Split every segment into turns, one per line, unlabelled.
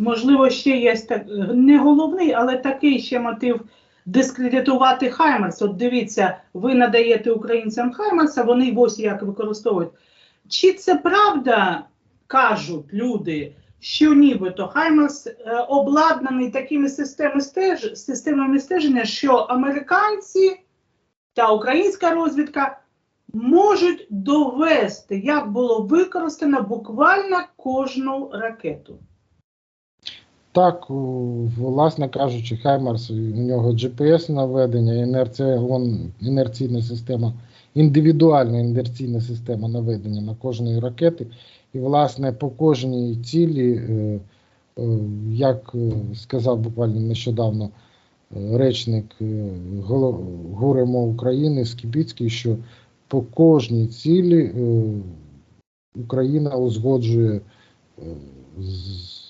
можливо, ще є так, не головний, але такий ще мотив дискредитувати Хаймерс. От дивіться, ви надаєте українцям Хаймерса, вони ось як використовують. Чи це правда, кажуть люди, що нібито Хаймерс е, обладнаний такими системами, стеж, системами стеження, що американці та українська розвідка можуть довести, як було використано буквально кожну ракету.
Так, власне кажучи, Хаймарс, у нього GPS наведення, інерція, інерційна система, індивідуальна інерційна система наведення на кожної ракети. І, власне, по кожній цілі, е, е, як е, сказав буквально нещодавно речник ГУРМО України Скібіцький, що по кожній цілі Україна узгоджує з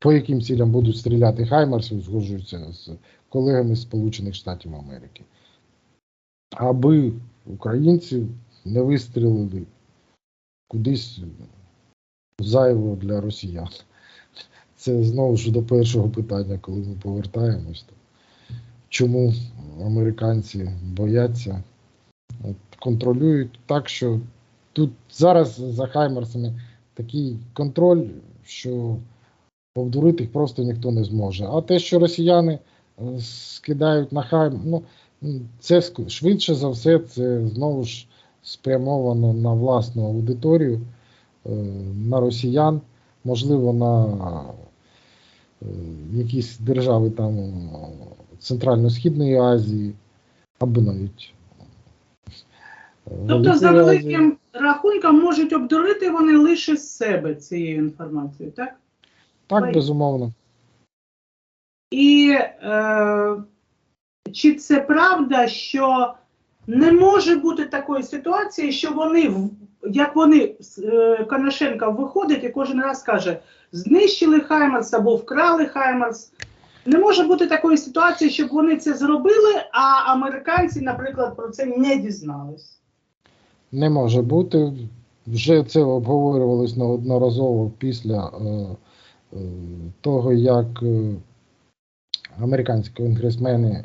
по яким цілям будуть стріляти Хаймарси, узгоджуються з колегами з Сполучених Штатів Америки. Аби українці не вистрілили кудись зайво для росіян. Це знову ж до першого питання, коли ми повертаємось. То чому американці бояться, контролюють так, що тут зараз за Хаймерсами такий контроль, що Повдурити їх просто ніхто не зможе. А те, що росіяни е, скидають на хай, ну це швидше за все, це знову ж спрямовано на власну аудиторію, е, на росіян, можливо, на е, якісь держави там Центрально-Східної Азії, або навіть.
Тобто, за великим рахунком, можуть обдурити вони лише з себе цією інформацією, так?
Так, безумовно.
І е, чи це правда, що не може бути такої ситуації, що вони, як вони, е, Коношенко виходить і кожен раз каже, знищили Хаймерс або вкрали Хаймерс. Не може бути такої ситуації, щоб вони це зробили, а американці, наприклад, про це не дізнались.
Не може бути. Вже це обговорювалось неодноразово після е, того, як е, американські конгресмени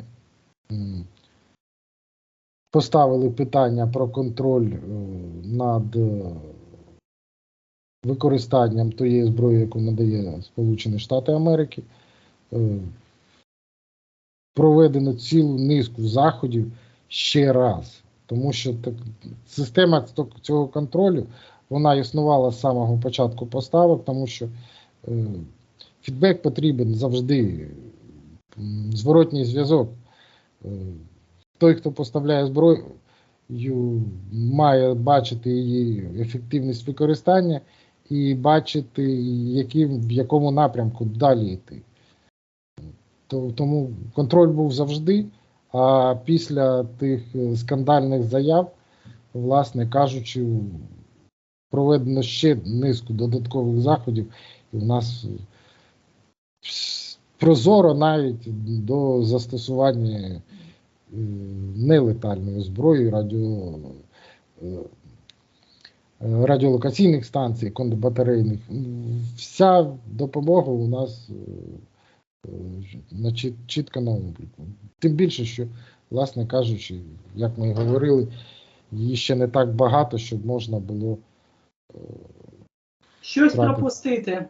поставили питання про контроль е, над е, використанням тієї зброї, яку надає Сполучені Штати Америки. Е, Проведено цілу низку заходів ще раз. Тому що так, система цього контролю вона існувала з самого початку поставок, тому що е, фідбек потрібен завжди, зворотній зв'язок. Е, той, хто поставляє зброю, має бачити її ефективність використання і бачити, яким, в якому напрямку далі йти. Тому контроль був завжди. А після тих скандальних заяв, власне кажучи, проведено ще низку додаткових заходів, в нас прозоро навіть до застосування е, нелетальної зброї, радіо, е, радіолокаційних станцій, кондобатарейних. Вся допомога у нас е, на чіт- чітко на обліку. Тим більше, що, власне кажучи, як ми і говорили, її ще не так багато, щоб можна було.
Щось пропустити.